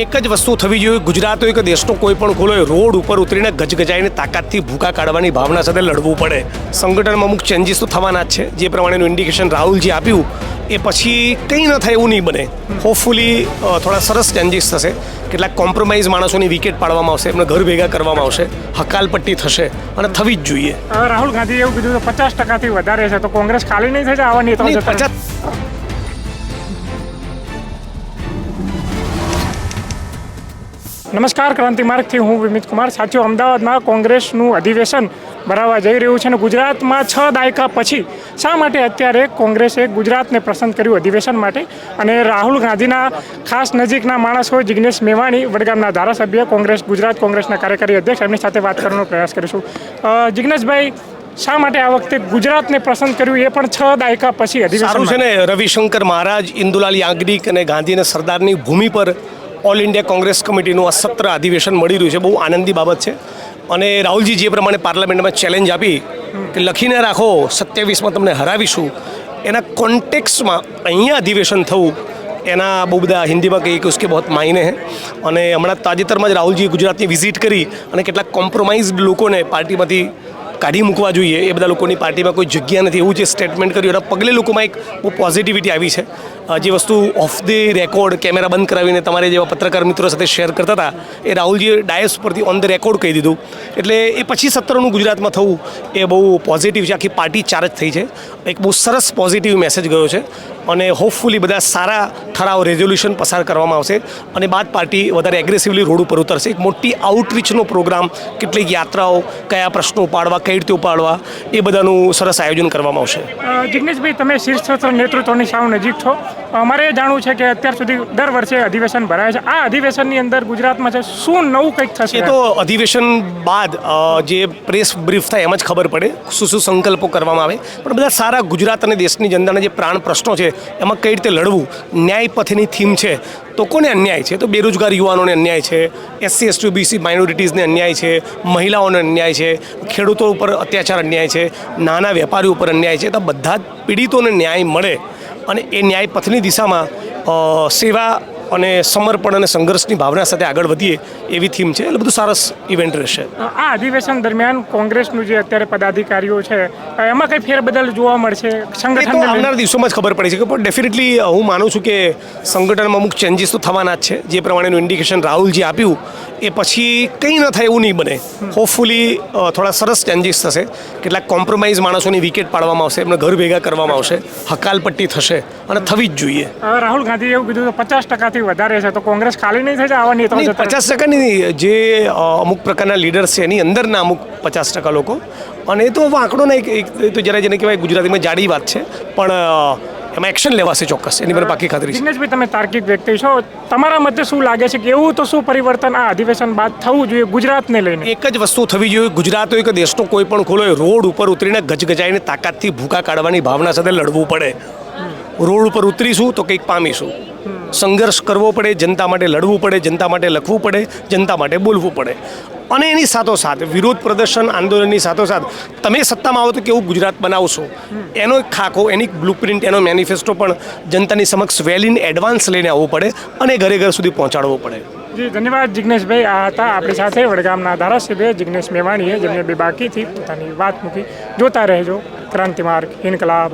એક જ વસ્તુ થવી જોઈએ. ગુજરાત હોય કે દેશનો કોઈ પણ ખોલો રોડ ઉપર ઉતરીને ગજગજાઈને તાકાતથી ભૂકા કાઢવાની ભાવના સાથે લડવું પડે. સંગઠનમાં અમુક ચેન્જીસ તો થવાના જ છે. જે પ્રમાણેનું ઇન્ડિકેશન રાહુલજી આપ્યું એ પછી કંઈ ન થાય એવું નહીં બને. હોપફુલી થોડા સરસ ચેન્જીસ થશે. કેટલાક કોમ્પ્રોમાઇઝ માણસોની વિકેટ પાડવામાં આવશે એમને ઘર ભેગા કરવામાં આવશે હકાલપટ્ટી થશે અને થવી જ જોઈએ. રાહુલ ગાંધી એવું કીધું પચાસ ટકાથી વધારે છે તો કોંગ્રેસ ખાલી નહીં થશે આવવાની આવા નેતાઓ. પચાસ નમસ્કાર ક્રાંતિ માર્ગથી હું વિમિત કુમાર. સાથીઓ અમદાવાદમાં કોંગ્રેસનું અધિવેશન ભરાવા જઈ રહ્યું છે અને ગુજરાતમાં છ દાયકા પછી શા માટે અત્યારે કોંગ્રેસે ગુજરાતને પસંદ કર્યું અધિવેશન માટે? અને રાહુલ ગાંધીના ખાસ નજીકના માણસ હોય જિગ્નેશ મેવાણી વડગામના ધારાસભ્ય કોંગ્રેસ ગુજરાત કોંગ્રેસના કાર્યકારી અધ્યક્ષ એમની સાથે વાત કરવાનો પ્રયાસ કરીશું. જિજ્ઞેશભાઈ જિગ્નેશભાઈ શા માટે આ વખતે ગુજરાતને પસંદ કર્યું? એ પણ છ દાયકા પછી અધિવેશન છે ને રવિશંકર મહારાજ ઇન્દુલાલ યાજ્ઞિક અને ગાંધીને સરદારની ભૂમિ પર ઓલ ઇન્ડિયા કોંગ્રેસ કમિટીનું આ સત્ર અધિવેશન મળી રહ્યું છે. બહુ આનંદી બાબત છે. અને રાહુલજી જે પ્રમાણે પાર્લામેન્ટમાં ચેલેન્જ આપી કે લખીને રાખો, સત્યાવીસમાં તમને હરાવીશું, એના કોન્ટેક્સમાં અહીંયા અધિવેશન થવું, એના બહુ બધા હિન્દીમાં કહીએ કે ઉસકે બહુ માયને હે. અને હમણાં તાજેતરમાં જ રાહુલજીએ ગુજરાતની વિઝિટ કરી અને કેટલાક કોમ્પ્રોમાઇઝ લોકોને પાર્ટીમાંથી કાઢી મૂકવા જોઈએ. એ બધા લોકોની પાર્ટીમાં કોઈ જગ્યા નથી. એવું જે સ્ટેટમેન્ટ કર્યું, એના પગલે લોકોમાં એક બહુ પોઝિટિવિટી આવી છે. જે વસ્તુ ઓફ ધી રેકોર્ડ કેમેરા બંધ કરાવીને તમારે જેવા પત્રકાર મિત્રો સાથે શેર કરતા હતા, એ રાહુલજીએ ડાયસ પરથી ઓન ધ રેકોર્ડ કહી દીધું. એટલે એ પછી સત્રનું ગુજરાતમાં થવું એ બહુ પોઝિટિવ છે. આખી પાર્ટી ચાર્જ થઈ છે. એક બહુ સરસ પોઝિટિવ મેસેજ ગયો છે. અને હોપફુલી બધા સારા ઠરાવ રેઝોલ્યુશન પસાર કરવામાં આવશે. અને બાદ પાર્ટી વધારે એગ્રેસિવલી રોડ ઉપર ઉતરશે. એક મોટી આઉટરીચનો પ્રોગ્રામ કેટલીક યાત્રાઓ કયા પ્રશ્નો ઉપાડવા કઈ રીતે ઉપાડવા એ બધાનું સરસ આયોજન કરવામાં આવશે. જિગ્નેશભાઈ તમે શીર્ષ નેતૃત્વની સાવ નજીક છો. અમારે જાણવું છે કે અત્યાર સુધી દર વર્ષે અધિવેશન ભરાય છે. આ અધિવેશનની અંદર ગુજરાતમાં છે શું નવું કંઈક થશે? એ તો અધિવેશન બાદ જે પ્રેસ બ્રીફ થાય એમ જ ખબર પડે. શું શું સંકલ્પો કરવામાં આવે. પણ બધા સારા ગુજરાત અને દેશની જનતાના જે પ્રાણ પ્રશ્નો છે એમાં કઈ રીતે લડવું? ન્યાય પથની થીમ છે. તો કોને અન્યાય છે? તો બેરોજગાર યુવાનોને અન્યાય છે. એસસી, એસટી બીસી માઇનોરિટીઝને અન્યાય છે. મહિલાઓને અન્યાય છે. ખેડૂતો ઉપર અત્યાચાર અન્યાય છે. નાના વેપારીઓ ઉપર અન્યાય છે. તો બધા જ પીડિતોને ન્યાય મળે. અને એ ન્યાય પથની દિશામાં સેવા અને સમર્પણ અને સંઘર્ષની ભાવના સાથે આગળ વધીએ એવી થીમ છે. એટલે બધું સરસ ઇવેન્ટ રહેશે. આ અધિવેશન દરમિયાન કોંગ્રેસનું જે અત્યારે પદાધિકારીઓ છે એમાં કંઈ ફેરબદલ જોવા મળશે? સંગઠન આવનાર દિવસોમાં જ ખબર પડી છે પણ ડેફિનેટલી હું માનું છું કે સંગઠનમાં અમુક ચેન્જીસ તો થવાના જ છે. જે પ્રમાણેનું ઇન્ડિકેશન રાહુલજી આપ્યું એ પછી કંઈ ન થાય એવું નહીં બને. હોપફુલી થોડા સરસ ચેન્જીસ થશે. કેટલાક કોમ્પ્રોમાઇઝ માણસોની વિકેટ પાડવામાં આવશે એમને ઘર ભેગા કરવામાં આવશે. હકાલપટ્ટી થશે અને થવી જ જોઈએ. રાહુલ ગાંધીએ એવું કીધું પચાસ ટકાથી વધારે છે. તો કોંગ્રેસ ખાલી નહીં થઈ જાય આવા નેતાઓ જતા પચાસ ટકાની જે અમુક પ્રકારના લીડર્સ છે એની અંદરના અમુક પચાસ ટકા લોકો. અને એ તો હવે આંકડો નહીં એક એ તો જરા જેને કહેવાય ગુજરાતીમાં જાડી વાત છે. પણ એમાં એક્શન લેવાશે ચોક્કસ. એની પર પાકી ખાતરી છે. જિગ્નેશભાઈ તમે તાર્કિક વ્યક્તિ છો. તમારા મતે શું લાગે છે કે એવું તો શું પરિવર્તન આ અધિવેશન બાદ થવું જોઈએ ગુજરાતને લઈને? એક જ વસ્તુ થવી જોઈએ. ગુજરાત હોય કે દેશનો કોઈ પણ ખોલો રોડ ઉપર ઉતરીને ગજગજાઈને તાકાતથી ભૂકા કાઢવાની ભાવના સાથે લડવું પડે. રોડ ઉપર ઉતરીશું તો કંઈક પામીશું. સંઘર્ષ કરવો પડે, જનતા માટે લડવું પડે, જનતા માટે લખવું પડે, જનતા માટે બોલવું પડે. અને એની સાથોસાથ, વિરોધ પ્રદર્શન આંદોલનની સાથોસાથ, તમે સત્તામાં આવો તો કેવું ગુજરાત બનાવશો? એનો એક ખાકો એની બ્લુપ્રિન્ટ એનો મેનિફેસ્ટો પણ જનતાની સમક્ષ વેલ ઇન એડવાન્સ લઈને આવવું પડે અને ઘરે ઘર સુધી પહોંચાડવો પડે. જી, ધન્યવાદ જિગ્નેશભાઈ. આ હતા આપણી સાથે વડગામના ધારાસભ્ય જિગ્નેશ મેવાણીએ, જેમને બે બાકીથી પોતાની વાત મૂકી. જોતા રહેજો ક્રાંતિ માર્ગ ઇન્કલાબ.